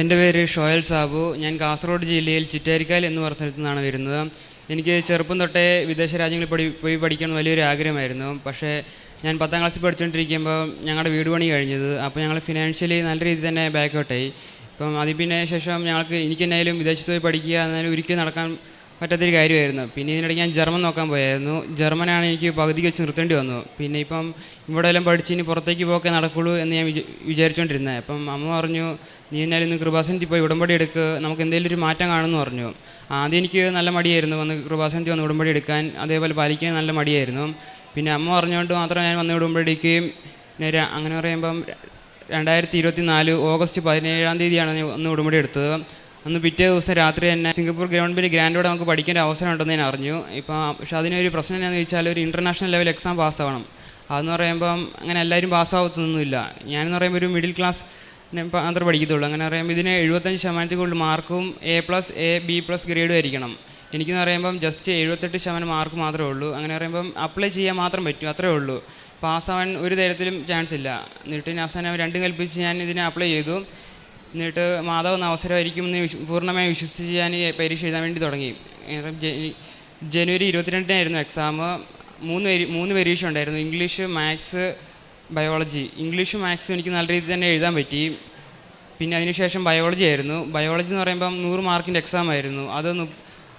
എന്റെ പേര് ഷോയൽ സാബു. ഞാൻ കാസർഗോഡ് ജില്ലയിൽ ചിറ്റാരിക്കാൽ എന്ന് പറഞ്ഞ സ്ഥലത്തു നിന്നാണ് വരുന്നത്. എനിക്ക് ചെറുപ്പം തൊട്ടേ വിദേശ രാജ്യങ്ങളിൽ പഠി പോയി പഠിക്കണം വലിയൊരു ആഗ്രഹമായിരുന്നു. പക്ഷേ ഞാൻ പത്താം ക്ലാസ്സിൽ പഠിച്ചുകൊണ്ടിരിക്കുമ്പോൾ ഞങ്ങളുടെ വീട് പണി കഴിഞ്ഞത്. അപ്പോൾ ഞങ്ങൾ ഫിനാൻഷ്യലി നല്ല രീതിയിൽ തന്നെ ബാക്കൗട്ടായി ഇപ്പം അതിൽ പിന്നെ ശേഷം ഞങ്ങൾക്ക് എനിക്ക് എന്നായാലും വിദേശത്ത് പോയി പഠിക്കുക എന്നാലും ഒരിക്കലും നടക്കാൻ പറ്റാത്തൊരു കാര്യമായിരുന്നു. പിന്നെ ഇതിനിടയ്ക്ക് ഞാൻ ജർമ്മൻ നോക്കാൻ പോയായിരുന്നു. ജർമ്മനാണ് എനിക്ക് പകുതി വെച്ച് നിർത്തേണ്ടി വന്നു. പിന്നെ ഇപ്പം ഇവിടെ എല്ലാം പഠിച്ച് ഇനി പുറത്തേക്ക് പോകേ നടക്കുള്ളൂ എന്ന് ഞാൻ വിചാ വിചാരിച്ചുകൊണ്ടിരുന്നത് അപ്പം അമ്മ പറഞ്ഞു നീ എന്നാലും ഇന്ന് കൃപാസനത്തിൽ പോയി ഉടമ്പടി എടുക്കുക നമുക്ക് എന്തെങ്കിലും ഒരു മാറ്റം കാണുമെന്ന് പറഞ്ഞു. ആദ്യം എനിക്ക് നല്ല മടിയായിരുന്നു വന്ന് കൃപാസനത്തിൽ വന്ന് ഉടമ്പടി എടുക്കാൻ. അതേപോലെ പാലിക്കാൻ നല്ല മടിയായിരുന്നു. പിന്നെ അമ്മ പറഞ്ഞുകൊണ്ട് മാത്രം ഞാൻ വന്ന് ഉടമ്പടി എടുക്കുകയും പിന്നെ അങ്ങനെ പറയുമ്പം രണ്ടായിരത്തി ഇരുപത്തി നാല് ഓഗസ്റ്റ് പതിനേഴാം തീയതിയാണ് ഞാൻ ഒന്ന് ഉടമ്പടി എടുത്തത്. അന്ന് പിറ്റേ ദിവസം രാത്രി തന്നെ സിംഗപ്പൂർ ഗ്രൗണ്ടിൽ ഗ്രാൻഡോടെ നമുക്ക് പഠിക്കാൻ ഒരു അവസരം ഉണ്ടെന്ന് ഞാൻ അറിഞ്ഞു. ഇപ്പം പക്ഷെ അതിനൊരു പ്രശ്നം എന്താണെന്ന് ചോദിച്ചാൽ ഒരു ഇന്റർനാഷണൽ ലെവൽ എക്സാം പാസ്സാവണം. അതെന്ന് പറയുമ്പം അങ്ങനെ എല്ലാവരും പാസ്സാവത്തൊന്നുമില്ല. ഞാനെന്ന് പറയുമ്പോൾ ഒരു മിഡിൽ ക്ലാസ് മാത്രമേ പഠിക്കത്തുള്ളൂ. അങ്ങനെ പറയുമ്പോൾ ഇതിന് എഴുപത്തഞ്ച് ശതമാനത്തിൽ കൂടുതൽ മാർക്കും A plus A B plus ഗ്രേഡും ആയിരിക്കണം. എനിക്കെന്ന് പറയുമ്പം ജസ്റ്റ് എഴുപത്തെട്ട് ശതമാനം മാർക്ക് മാത്രമേ ഉള്ളൂ. അങ്ങനെ പറയുമ്പം അപ്ലൈ ചെയ്യാൻ മാത്രം പറ്റും. അത്രേ ഉള്ളൂ. പാസ്സാവാൻ ഒരു തരത്തിലും ചാൻസ് ഇല്ല. എന്നിട്ട് അവസാനം രണ്ടും കൽപ്പിച്ച് ഞാൻ ഇതിനെ അപ്ലൈ ചെയ്തു. എന്നിട്ട് മാധവ് എന്ന അവസരമായിരിക്കും എന്ന് വിശ്വ- പൂർണമായും വിശ്വസിച്ച് ഞാൻ പരീക്ഷ എഴുതാൻ വേണ്ടി തുടങ്ങി. ജനുവരി ഇരുപത്തിരണ്ടിനായിരുന്നു എക്സാം മൂന്ന് മൂന്ന് പരീക്ഷ ഉണ്ടായിരുന്നു. ഇംഗ്ലീഷ് മാത്സ് ബയോളജി ഇംഗ്ലീഷ് മാത്സും എനിക്ക് നല്ല രീതിയിൽ തന്നെ എഴുതാൻ പറ്റി. പിന്നെ അതിനുശേഷം ബയോളജി ആയിരുന്നു. ബയോളജി എന്ന് പറയുമ്പം നൂറ് മാർക്കിന്റെ എക്സാം ആയിരുന്നു. അത്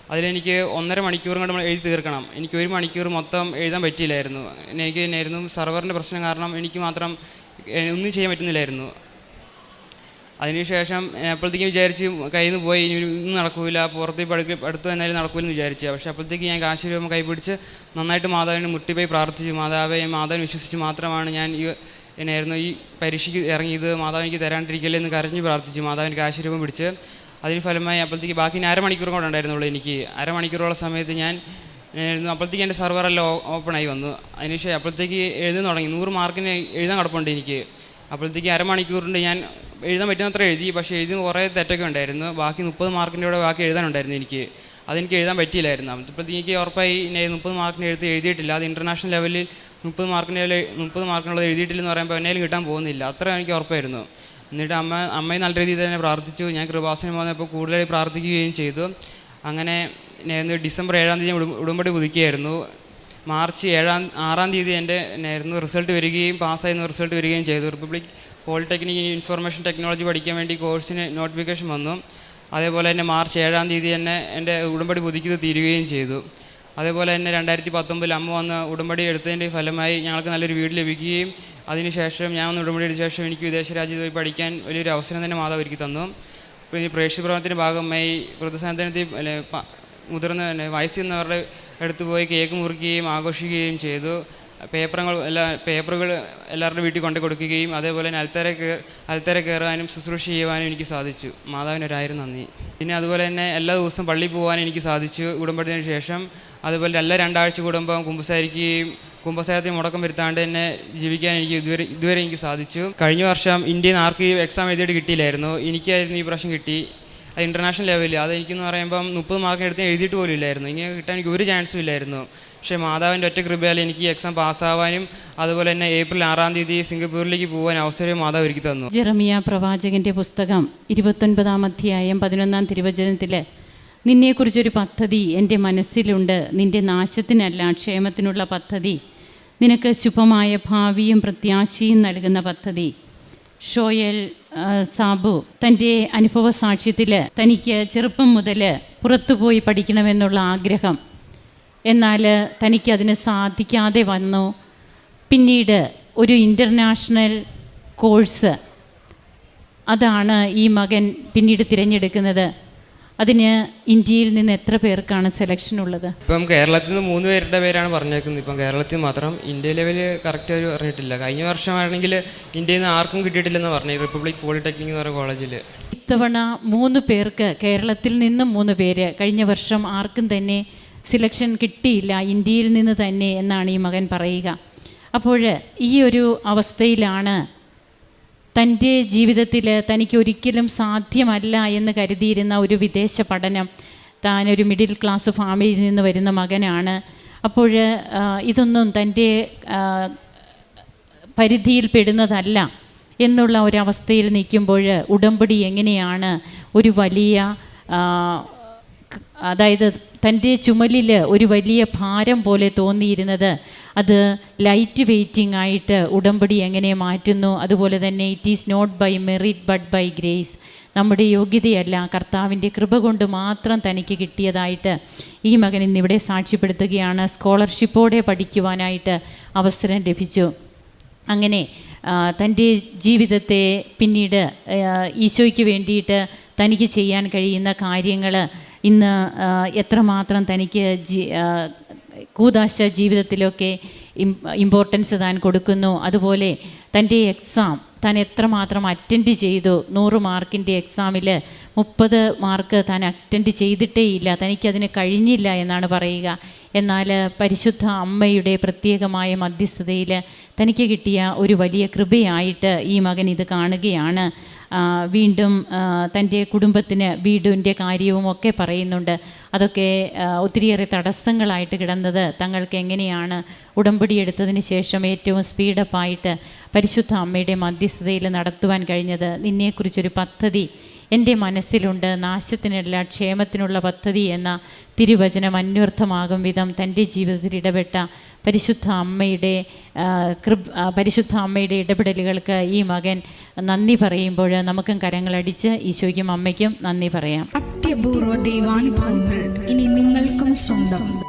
അതിലെനിക്ക് ഒന്നര മണിക്കൂറും കൊണ്ട് എഴുതി തീർക്കണം. എനിക്ക് ഒരു മണിക്കൂർ മൊത്തം എഴുതാൻ പറ്റിയില്ലായിരുന്നു. എനിക്ക് തന്നെയായിരുന്നു സെർവറിന്റെ പ്രശ്നം കാരണം എനിക്ക് മാത്രം ഒന്നും ചെയ്യാൻ പറ്റുന്നില്ലായിരുന്നു. അതിനുശേഷം അപ്പോഴത്തേക്കും വിചാരിച്ച് കയ്യിൽ നിന്ന് പോയി ഇനി നടക്കൂല പുറത്ത് പഠിക്ക അടുത്ത് എന്നാലും നടക്കൂലെന്ന് വിചാരിച്ചു. പക്ഷേ അപ്പോഴത്തേക്ക് ഞാൻ കാശ് രൂപ കൈപിടിച്ച് നന്നായിട്ട് മാതാവിന് മുട്ടിപ്പോയി പ്രാർത്ഥിച്ചു. മാതാവെ മാതാവിനെ വിശ്വസിച്ച് മാത്രമാണ് ഞാൻ ഈ എന്നായിരുന്നു ഈ പരീക്ഷയ്ക്ക് ഇറങ്ങിയത്. മാതാവ് എനിക്ക് തരാണ്ടിരിക്കല്ലേ എന്ന് കരഞ്ഞ് പ്രാർത്ഥിച്ചു. മാതാവിന് കാശ് രൂപം പിടിച്ച് അതിന് ഫലമായി അപ്പോഴത്തേക്ക് ബാക്കി അരമണിക്കൂർ കൂടെ ഉണ്ടായിരുന്നുള്ളൂ എനിക്ക്. അരമണിക്കൂറോളം സമയത്ത് ഞാൻ അപ്പോഴത്തേക്ക് എന്റെ സർവറെല്ലാം ഓപ്പണായി വന്നു. അതിനുശേഷം അപ്പോഴത്തേക്ക് എഴുതാൻ തുടങ്ങി. നൂറ് മാർക്കിന് എഴുതാൻ കിടപ്പുണ്ട് എനിക്ക്. അപ്പോഴത്തേക്ക് അരമണിക്കൂറിന്റെ ഞാൻ എഴുതാൻ പറ്റുന്നത്ര എഴുതി പക്ഷേ എഴുതി കുറേ തെറ്റൊക്കെ ഉണ്ടായിരുന്നു. ബാക്കി മുപ്പത് മാർക്കിന്റെ കൂടെ ബാക്കി എഴുതാനുണ്ടായിരുന്നു എനിക്ക്. അതെനിക്ക് എഴുതാൻ പറ്റിയില്ലായിരുന്നു. അപ്പോഴത്തേക്ക് എനിക്ക് ഉറപ്പായി മുപ്പത് മാർക്കിന് എഴുതി എഴുതിയിട്ടില്ല. അത് ഇന്റർനാഷണൽ ലെവലിൽ മുപ്പത് മാർക്കിന്റെ മുപ്പത് മാർക്കിനുള്ളത് എഴുതിയിട്ടില്ലെന്ന് പറയുമ്പോൾ എന്നാലും കിട്ടാൻ പോകുന്നില്ല. അത്ര എനിക്ക് ഉറപ്പായിരുന്നു. എന്നിട്ട് അമ്മ അമ്മയും നല്ല രീതിയിൽ തന്നെ പ്രാർത്ഥിച്ചു. ഞാൻ കൃപാസനം വന്നപ്പോൾ കൂടുതലായി പ്രാർത്ഥിക്കുകയും ചെയ്തു. അങ്ങനെ ഞാൻ ഡിസംബർ ഏഴാം തീയതി ഉടമ്പടി പുതുക്കിയായിരുന്നു. മാർച്ച് ഏഴാം ആറാം തീയതി എന്റെ ആയിരുന്നു റിസൾട്ട് വരികയും പാസ്സായിരുന്നു റിസൾട്ട് വരികയും ചെയ്തു. റിപ്പബ്ലിക് പോളിടെക്നിക് ഇൻഫർമേഷൻ ടെക്നോളജി പഠിക്കാൻ വേണ്ടി കോഴ്സിന് നോട്ടിഫിക്കേഷൻ വന്നു. അതേപോലെ തന്നെ മാർച്ച് ഏഴാം തീയതി തന്നെ എന്റെ ഉടമ്പടി പുതുക്കിയത് തീരുകയും ചെയ്തു. അതേപോലെ തന്നെ രണ്ടായിരത്തി പത്തൊമ്പതിൽ അമ്മ വന്ന് ഉടമ്പടി എടുത്തതിന്റെ ഫലമായി ഞങ്ങൾക്ക് നല്ലൊരു വീട് ലഭിക്കുകയും അതിനുശേഷം ഞാൻ വന്ന് ഉടമ്പടി എടുത്ത ശേഷം എനിക്ക് വിദേശ രാജ്യത്ത് പോയി പഠിക്കാൻ വലിയൊരു അവസരം തന്നെ മാതാവ് ഒരുക്കി തന്നു. ഈ പ്രവർത്തനത്തിന്റെ ഭാഗമായി വൃദ്ധസാധനത്തിൽ മുതിർന്ന വയസ്സിൽ വയസ്സിന്നവരുടെ അടുത്ത് പോയി കേക്ക് മുറിക്കുകയും ആഘോഷിക്കുകയും ചെയ്തു. പേപ്പറുകൾ എല്ലാ പേപ്പറുകൾ എല്ലാവരുടെ വീട്ടിൽ കൊണ്ടു കൊടുക്കുകയും അതേപോലെ തന്നെ അൽത്തര അൽത്തര കയറാനും ശുശ്രൂഷ ചെയ്യുവാനും എനിക്ക് സാധിച്ചു. മാതാവിനൊരായിരം നന്ദി. പിന്നെ അതുപോലെ തന്നെ എല്ലാ ദിവസവും പള്ളിയിൽ പോകാനും എനിക്ക് സാധിച്ചു. കുടുംബത്തിന് ശേഷം അതുപോലെ എല്ലാ രണ്ടാഴ്ച കുടുംബം കുമ്പസാരിക്കുകയും കുമ്പസാരത്തിൽ മുടക്കം വരുത്താണ്ട് തന്നെ ജീവിക്കാൻ എനിക്ക് ഇതുവരെ ഇതുവരെ എനിക്ക് സാധിച്ചു. കഴിഞ്ഞ വർഷം ഇന്ത്യയിൽ നിന്ന് ആർക്കും എക്സാം എഴുതിയിട്ട് കിട്ടിയില്ലായിരുന്നു. എനിക്കായിരുന്നു ഈ പ്രാവശ്യം കിട്ടി. ഇന്റർനാഷണൽ ലെവലിൽ അത് എനിക്കെന്ന് പറയുമ്പം മുപ്പത് മാർക്ക് എടുത്ത് എഴുതിയിട്ട് പോലും ഇല്ലായിരുന്നു. ഇങ്ങനെ കിട്ടാൻ എനിക്ക് ഒരു ചാൻസും ഇല്ലായിരുന്നു. പക്ഷേ മാതാവിന്റെ ഒറ്റ കൃപയാൽ എനിക്ക് എക്സാം പാസ്സാവാനും അതുപോലെ തന്നെ ഏപ്രിൽ ആറാം തീയതി സിംഗപ്പൂരിലേക്ക് പോകാൻ അവസരം മാതാവ് ഒരുക്കി തന്നു. ജെറമിയ പ്രവാചകന്റെ പുസ്തകം ഇരുപത്തൊൻപതാം അധ്യായം പതിനൊന്നാം തിരുവചനത്തിൽ നിന്നെക്കുറിച്ചൊരു പദ്ധതി എന്റെ മനസ്സിലുണ്ട്. നിന്റെ നാശത്തിനല്ല ക്ഷേമത്തിനുള്ള പദ്ധതി. നിനക്ക് ശുഭമായ ഭാവിയും പ്രത്യാശയും നൽകുന്ന പദ്ധതി. ഷോയൽ സാബു തന്റെ അനുഭവ സാക്ഷ്യത്തിൽ തനിക്ക് ചെറുപ്പം മുതൽ പുറത്തുപോയി പഠിക്കണമെന്നുള്ള ആഗ്രഹം. എന്നാൽ തനിക്കതിന് സാധിക്കാതെ വന്നു. പിന്നീട് ഒരു ഇന്റർനാഷണൽ കോഴ്സ്. അതാണ് ഈ മകൻ പിന്നീട് തിരഞ്ഞെടുക്കുന്നത്. അതിന് ഇന്ത്യയിൽ നിന്ന് എത്ര പേർക്കാണ് സെലക്ഷൻ ഉള്ളത്? ഇപ്പം കേരളത്തിൽ നിന്ന് മൂന്ന് പേരുടെ പേരാണ് പറഞ്ഞേക്കുന്നത്. ഇപ്പം കേരളത്തിൽ മാത്രം ഇന്ത്യ ലെവൽ കറക്റ്റ് അവർ പറഞ്ഞിട്ടില്ല. കഴിഞ്ഞ വർഷമാണെങ്കിൽ ഇന്ത്യയിൽ നിന്ന് ആർക്കും കിട്ടിയിട്ടില്ലെന്ന് പറഞ്ഞു റിപ്പബ്ലിക് പോളിടെക്നിക് എന്ന് പറയുന്ന കോളേജിൽ ഇത്തവണ മൂന്ന് പേർക്ക് കേരളത്തിൽ നിന്നും മൂന്ന് പേര് കഴിഞ്ഞ വർഷം ആർക്കും തന്നെ സിലക്ഷൻ കിട്ടിയില്ല. ഇന്ത്യയിൽ നിന്ന് തന്നെ എന്നാണ് ഈ മകൻ പറയുക. അപ്പോൾ ഈ ഒരു അവസ്ഥയിലാണ് തന്റെ ജീവിതത്തിൽ തനിക്ക് ഒരിക്കലും സാധ്യമല്ല എന്ന് കരുതിയിരുന്ന ഒരു വിദേശ പഠനം താനൊരു മിഡിൽ ക്ലാസ് ഫാമിലിയിൽ നിന്ന് വരുന്ന മകനാണ്. അപ്പോൾ ഇതൊന്നും തന്റെ പരിധിയിൽ പെടുന്നതല്ല എന്നുള്ള ഒരവസ്ഥയിൽ നിൽക്കുമ്പോൾ ഉടമ്പടി എങ്ങനെയാണ് ഒരു വലിയ അതായത് തന്റെ ചുമലിൽ ഒരു വലിയ ഭാരം പോലെ തോന്നിയിരുന്നത് അത് ലൈറ്റ് വെയ്റ്റിംഗ് ആയിട്ട് ഉടമ്പടി എങ്ങനെ മാറ്റുന്നു? അതുപോലെ തന്നെ it is not by merit but by grace നമ്മുടെ യോഗ്യതയല്ല കർത്താവിന്റെ കൃപ കൊണ്ട് മാത്രം തനിക്ക് കിട്ടിയതായിട്ട് ഈ മകൻ ഇന്നിവിടെ സാക്ഷ്യപ്പെടുത്തുകയാണ്. സ്കോളർഷിപ്പോടെ പഠിക്കുവാനായിട്ട് അവസരം ലഭിച്ചു. അങ്ങനെ തന്റെ ജീവിതത്തെ പിന്നീട് ഈശോയ്ക്ക് വേണ്ടിയിട്ട് തനിക്ക് ചെയ്യാൻ കഴിയുന്ന കാര്യങ്ങൾ ഇന്ന് എത്രമാത്രം തനിക്ക് കൂതാശ ജീവിതത്തിലൊക്കെ ഇമ്പോർട്ടൻസ് താൻ കൊടുക്കുന്നു. അതുപോലെ തന്റെ എക്സാം താൻ എത്രമാത്രം അറ്റൻഡ് ചെയ്തു? നൂറ് മാർക്കിന്റെ എക്സാമിൽ മുപ്പത് മാർക്ക് താൻ അറ്റൻഡ് ചെയ്തിട്ടേ ഇല്ല തനിക്കതിന് കഴിഞ്ഞില്ല എന്നാണ് പറയുക. എന്നാൽ പരിശുദ്ധ അമ്മയുടെ പ്രത്യേകമായ മധ്യസ്ഥതയിൽ തനിക്ക് കിട്ടിയ ഒരു വലിയ കൃപയായിട്ട് ഈ മകൻ ഇത് കാണുകയാണ്. വീണ്ടും തന്റെ കുടുംബത്തിന് വീടിന്റെ കാര്യവും ഒക്കെ പറയുന്നുണ്ട്. അതൊക്കെ ഒത്തിരിയേറെ തടസ്സങ്ങളായിട്ട് കിടന്നത് തങ്ങൾക്ക് എങ്ങനെയാണ് ഉടമ്പടി എടുത്തതിന് ശേഷം ഏറ്റവും സ്പീഡപ്പായിട്ട് പരിശുദ്ധ അമ്മയുടെ മധ്യസ്ഥതയിൽ നടത്തുവാൻ കഴിഞ്ഞത്? നിന്നെക്കുറിച്ചൊരു പദ്ധതി എന്റെ മനസ്സിലുണ്ട് നാശത്തിനല്ല ക്ഷേമത്തിനുള്ള പദ്ധതി എന്ന തിരുവചനം അന്വർത്ഥമാകും വിധം തന്റെ ജീവിതത്തിൽ ഇടപെട്ട പരിശുദ്ധ അമ്മയുടെ കൃപ പരിശുദ്ധ അമ്മയുടെ ഇടപെടലുകൾക്ക് ഈ മകൻ നന്ദി പറയുമ്പോൾ നമുക്കും കരങ്ങളടിച്ച് ഈശോയ്ക്കും അമ്മയ്ക്കും നന്ദി പറയാം. അത്യപൂർവ ദൈവാനുഭവങ്ങൾ ഇനി നിങ്ങൾക്കും സ്വന്തം.